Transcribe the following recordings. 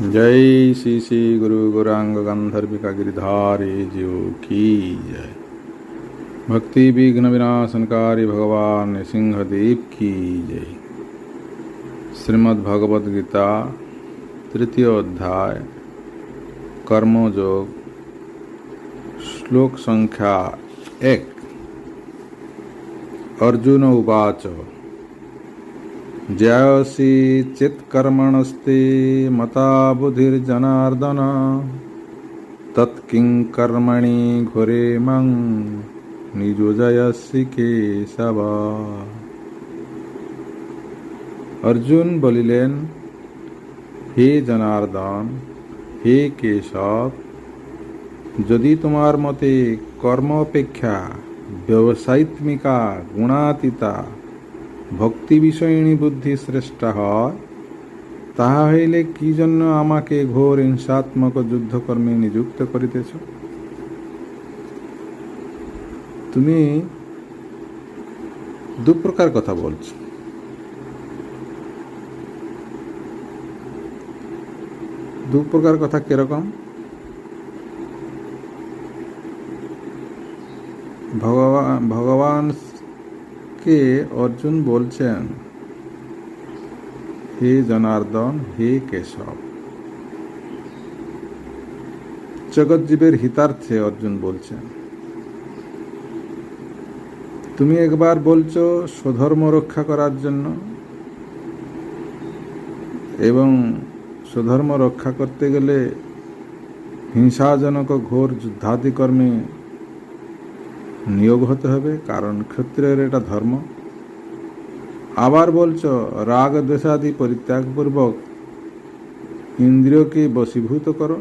जय श्री श्री गुरु गौरांग गंधर्विका गिरिधारी जीव की जय। भक्ति विघ्न विनाशनकारी भगवान सिंहदेव की जय। श्रीमद् भगवद गीता, तृतीय अध्याय कर्मयोग श्लोक संख्या एक। अर्जुन उवाच। ज्यायसि चित्कर्मणस्ते मता बुधिर्जनार्दन तत्किं कर्मणि घोरे मं নিযোজয়সি কেশব অর্জুন বলিলেন হে জনার্দন হে কেশব যদি তোমার মতে কর্ম অপেক্ষা ব্যবসায়িত্মিকা গুণাতীতা ভক্তি বিষয়িণী বুদ্ধি শ্রেষ্ঠ হয় তাহা হইলে কি জন্য আমাকে ঘোর হিংসাত্মক যুদ্ধকর্মে নিযুক্ত করিতেছ? তুমি দু প্রকার কথা বলছো। দু প্রকার কথা কীরকম? ভগবান ভগবান ভগবানকে অর্জুন বলছেন? হে জনার্দন, হে কেশব। জগৎজীবের হিতার্থে অর্জুন বলছেন, তুমি একবার বলছো স্বধর্ম রক্ষা করার জন্য এবং স্বধর্ম রক্ষা করতে গেলে হিংসাজনক ঘোর যুদ্ধাদি কর্মে নিয়োগ হতে হবে, কারণ ক্ষত্রিয়ের এটা ধর্ম। আবার বলছো, রাগ দেশাদি পরিত্যাগপূর্বক ইন্দ্রিয়কে বশীভূত করো।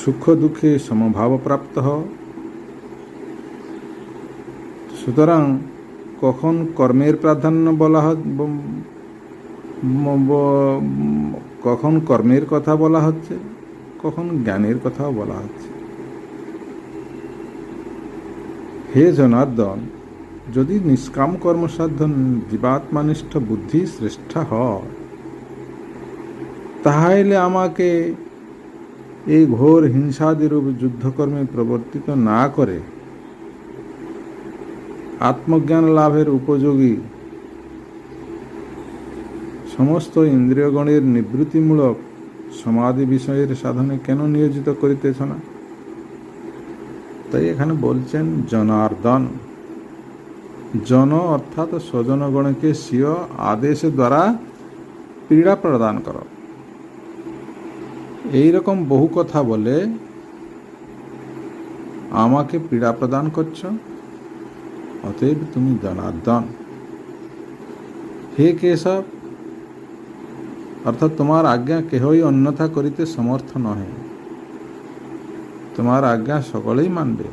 সুখ দুঃখে সমভাব প্রাপ্ত হও। সুতরাং কখন কর্মের প্রাধান্য বলা কখন কর্মের কথা বলা হচ্ছে, কখন জ্ঞানের কথাও বলা হচ্ছে। হে জনার্দন, যদি নিষ্কাম কর্মসাধ্য জীবাত্মানিষ্ঠ বুদ্ধি শ্রেষ্ঠ হয়, তাহলে আমাকে এই ঘোর হিংসাদিরূপ যুদ্ধকর্মে প্রবর্তিত না করে আত্মজ্ঞান লাভের উপযোগী সমস্ত ইন্দ্রিয়গণের নিবৃত্তিমূলক সমাধি বিষয়ের সাধনে কেন নিয়োজিত করিতেছ না? তাই এখানে বলছেন জনার্দন। জন অর্থাৎ স্বজনগণকে স্বীয় আদেশ দ্বারা পীড়া প্রদান কর। এইরকম বহু কথা বলে আমাকে পীড়া প্রদান করছ, অতএব তুমি জনার্দন। হে কেশব, অর্থাৎ তোমার আজ্ঞা কেহই অন্যথা করিতে সমর্থ নহে। তোমার আজ্ঞা সকলেই মানবে।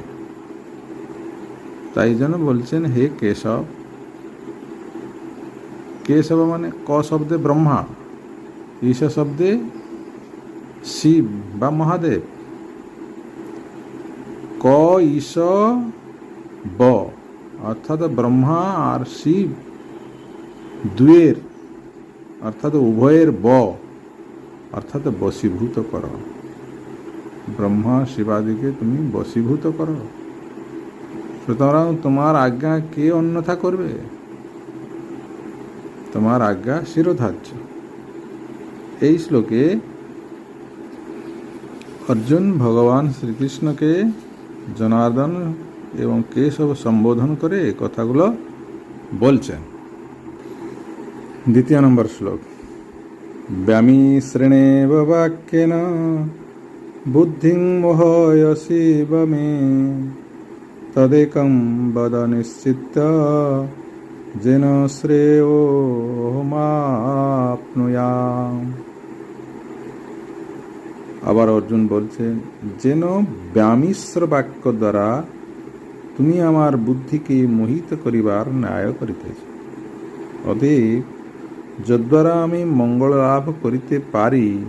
তাই জন্য বলছেন, হে কেশব। কেশব মানে ক শব্দে ব্রহ্মা, ঈশ শব্দে শিব বা মহাদেব। ক, ঈশ, ব, অর্থাৎ ব্রহ্মা আর শিব দুয়ের, অর্থাৎ উভয়ের ব, অর্থাৎ বশীভূত কর ব্রহ্মা শিবাদিকে তুমি বশীভূত করো। সুতরাং তোমার আজ্ঞা কে অন্যথা করবে? তোমার আজ্ঞা শিরোধার্য। এই শ্লোকে অর্জুন ভগবান শ্রীকৃষ্ণকে জনার্দন এবং কেশব সম্বোধন করে কথাগুলো বলছেন। দ্বিতীয় নম্বর শ্লোক। ব্যামি শ্রেণেব বাক্যেন বুদ্ধিং মোহয়সি বমে, তদেকম বদ নিশ্চিত যেন শ্রেয়োমাপ্নুয়াম আবার অর্জুন বলছেন যেন ব্যামিশ্র বাক্য দ্বারা তুমি আমার বুদ্ধিকে মোহিত করিবার ন্যায় করিতেছ। অতএব যদ্বারা আমি মঙ্গল লাভ করিতে পারি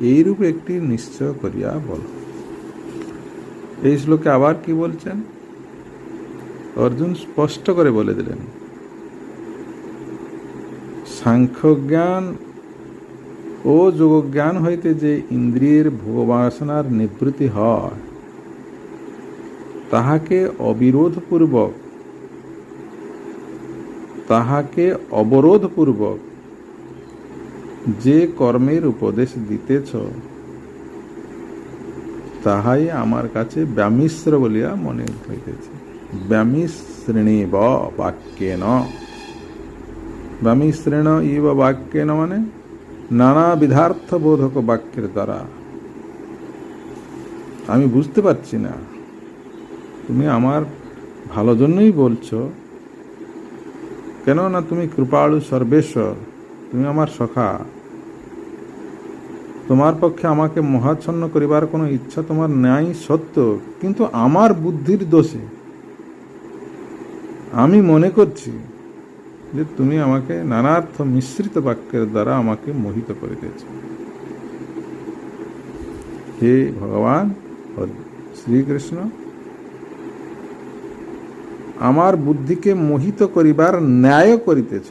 এইরূপ একটি নিশ্চয় করিয়া বল। এই শ্লোকে আবার কি বলছেন? অর্জুন স্পষ্ট করে বলে দিলেন, সাংখ্যজ্ঞান ও যোগজ্ঞান হইতে যে ইন্দ্রিয়ের ভোগবাসনার নিবৃত্তি হয়, তাহাকে অবিরোধপূর্বক, তাহাকে অবরোধপূর্বক যে কর্মের উপদেশ দিতেছ, তাহাই আমার কাছে ব্যামিশ্র বলিয়া মনে হইতেছে। ব্যামিশ্রেণী ব বাক্যেন। ব্যামিশ্রেণ ইব বাক্যেন মানে নানা বিধার্থ বোধক বাক্যের দ্বারা। আমি বুঝতে পারছি না। তুমি আমার ভালো জন্যই বলছো। কেন না তুমি কৃপালু সর্বেশ্বর। তুমি আমার সখা। তোমার পক্ষে আমাকে মহাচ্ছন্ন করিবার কোনো ইচ্ছা তোমার নাই সত্য কিন্তু আমার বুদ্ধির দোষে। আমি মনে করছি যে তুমি আমাকে নানার্থ মিশ্রিত বাক্যের দ্বারা আমাকে মোহিত করিতেছ হে ভগবান শ্রীকৃষ্ণ, আমার বুদ্ধিকে মোহিত করিবার ন্যায় করিতেছ।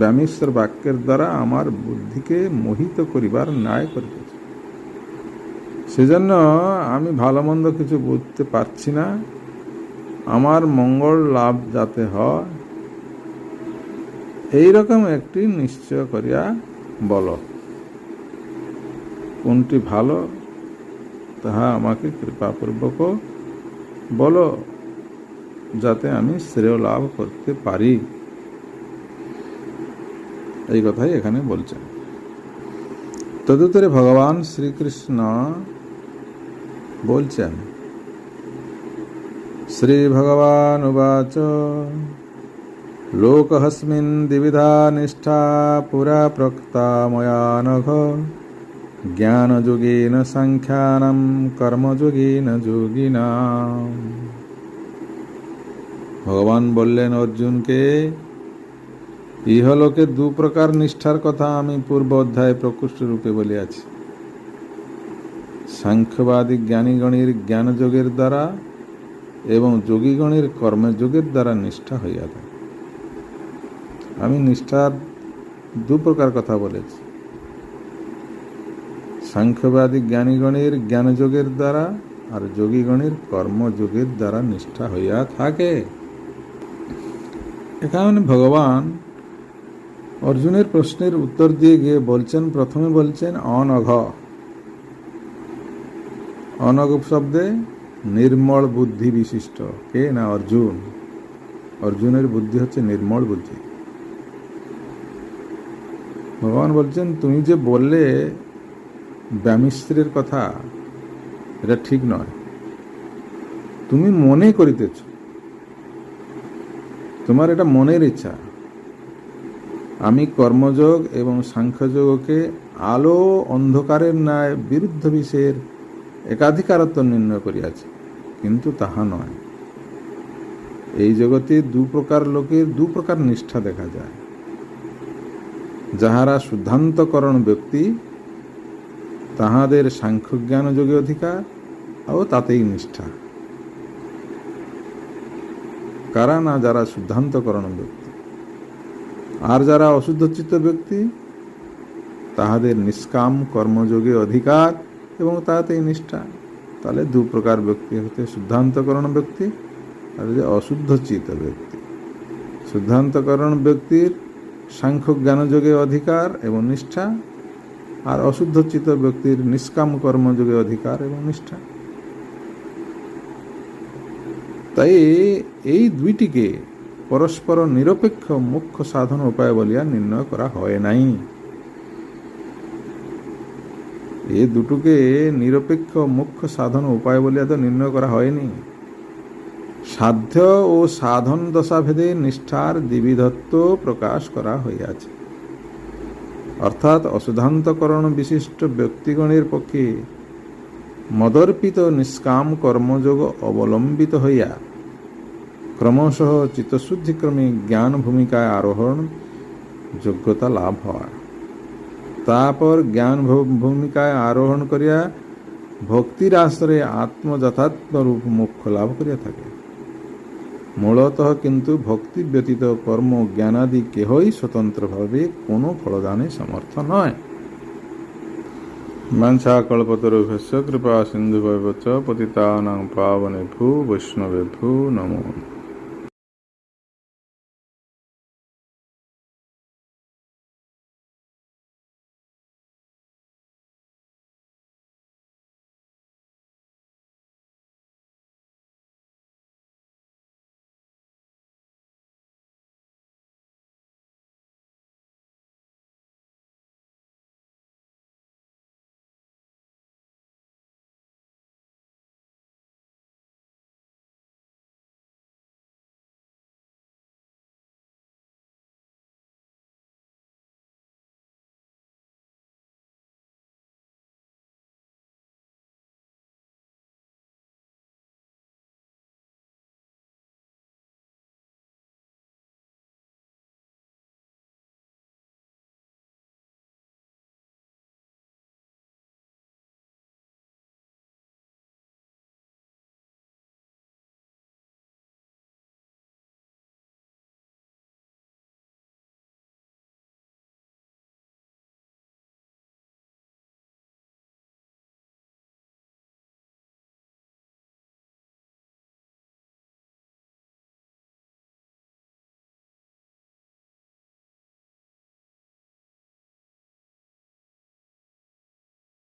ব্যামিশ্বর বাক্যের দ্বারা আমার বুদ্ধিকে মোহিত করিবার ন্যায় করিতেছ। সেজন্য আমি ভালো মন্দ কিছু বুঝতে পারছি না। আমার মঙ্গল লাভ যাতে হয়, এইরকম একটি নিশ্চয় করিয়া বল। কোনটি ভালো, তাহা আমাকে কৃপাপূর্বক বলো, যাতে আমি শ্রেয় লাভ করতে পারি। এই কথাই এখানে বলছেন। তদুত্তরে ভগবান শ্রীকৃষ্ণ বলছেন শ্রী ভগবান উবাচ লোকহস্মিन् দ্বিবিধা নিষ্ঠা পুরা প্রক্তা ময়া নঘ জ্ঞানযোগেন সাংখ্যানাম কর্মযোগেন যোগিনা ভগবান বললেন, অর্জুনকে ইহলোকে দু প্রকার নিষ্ঠার কথা আমি পূর্ব অধ্যায়ে প্রকৃষ্ট রূপে বলিয়াছি। সাংখ্যবাদী জ্ঞানীগণের জ্ঞানযোগের দ্বারা এবং যোগীগণের কর্মযোগের দ্বারা নিষ্ঠা হইয়া থাকে। আমি নিষ্ঠার দু প্রকার কথা বলেছি। সাংখ্যবাদী জ্ঞানীগণের জ্ঞানযোগের দ্বারা আর যোগীগণের কর্মযোগের দ্বারা নিষ্ঠা হইয়া থাকে। এখানে ভগবান অর্জুনের প্রশ্নের উত্তর দিয়ে গিয়ে বলছেন, প্রথমে বলছেন অনঘ। অনঘ শব্দে নির্মল বুদ্ধি বিশিষ্ট। কে না? অর্জুন। অর্জুনের বুদ্ধি হচ্ছে নির্মল বুদ্ধি। ভগবান বলছেন, তুমি যে বললে ব্যামিস্ত্রের কথা, এটা ঠিক নয়। তুমি মনে করিতেছ। তোমার এটা মনের ইচ্ছা। আমি কর্মযোগ এবং সাংখ্যযোগকে আলো অন্ধকারের ন্যায়, বিরুদ্ধ বিষয়ের একাধিকারত্ব নির্ণয় করিয়াছি, কিন্তু তাহা নয়। এই জগতে দু প্রকার লোকের দু প্রকার নিষ্ঠা দেখা যায়। যাহারা শুদ্ধান্তকরণ ব্যক্তি, তাহাদের সাংখ্যজ্ঞান যোগে অধিকার ও তাতেই নিষ্ঠা। কারা না যারা শুদ্ধান্তকরণ ব্যক্তি আর যারা অশুদ্ধচিত্ত ব্যক্তি, তাহাদের নিষ্কাম কর্মযোগে অধিকার এবং তাহাতেই নিষ্ঠা। তাহলে দু প্রকার ব্যক্তি হতে শুদ্ধান্তকরণ ব্যক্তি, আর যে অশুদ্ধচিত ব্যক্তি। শুদ্ধান্তকরণ ব্যক্তির সাংখ্য জ্ঞানযোগে অধিকার এবং নিষ্ঠা, আর অশুদ্ধচিত ব্যক্তির নিষ্কাম কর্মযোগে অধিকার এবং নিষ্ঠা। তাই এই দুইটিকে পরস্পর নিরপেক্ষ মুখ্য সাধন উপায় বলিয়া নির্ণয় করা হয় নাই। এ দুটোকে নিরপেক্ষ মুখ্য সাধন উপায় বলিয়া তো নির্ণয় করা হয়নি। সাধ্য ও সাধন দশাভেদে নিষ্ঠার দ্বিবিধত্ব প্রকাশ করা হইয়াছে। অর্থাৎ অশুধান্তকরণ বিশিষ্ট ব্যক্তিগণের পক্ষে মদর্পিত নিষ্কাম কর্মযোগ অবলম্বিত হইয়া ক্রমশ চিত্তশুদ্ধিক্রমে জ্ঞান ভূমিকায় আরোহণ, যোগ্যতা লাভ হয়। তারপর জ্ঞান ভূমিকায় আরোহণ করিয়া ভক্তির আশ্রয়ে আত্মযথাত্মরূপ মুখ্য লাভ করিয়া থাকে। মূলত কিন্তু ভক্তি ব্যতীত কর্ম জ্ঞানাদি কেহই স্বতন্ত্রভাবে কোনো ফলদানে সমর্থ নয়। মাংসা ভেষ কৃপা সিন্ধু পতিতা পতিতানাং পাবনে ভূ বৈষ্ণবে ভূ নমো।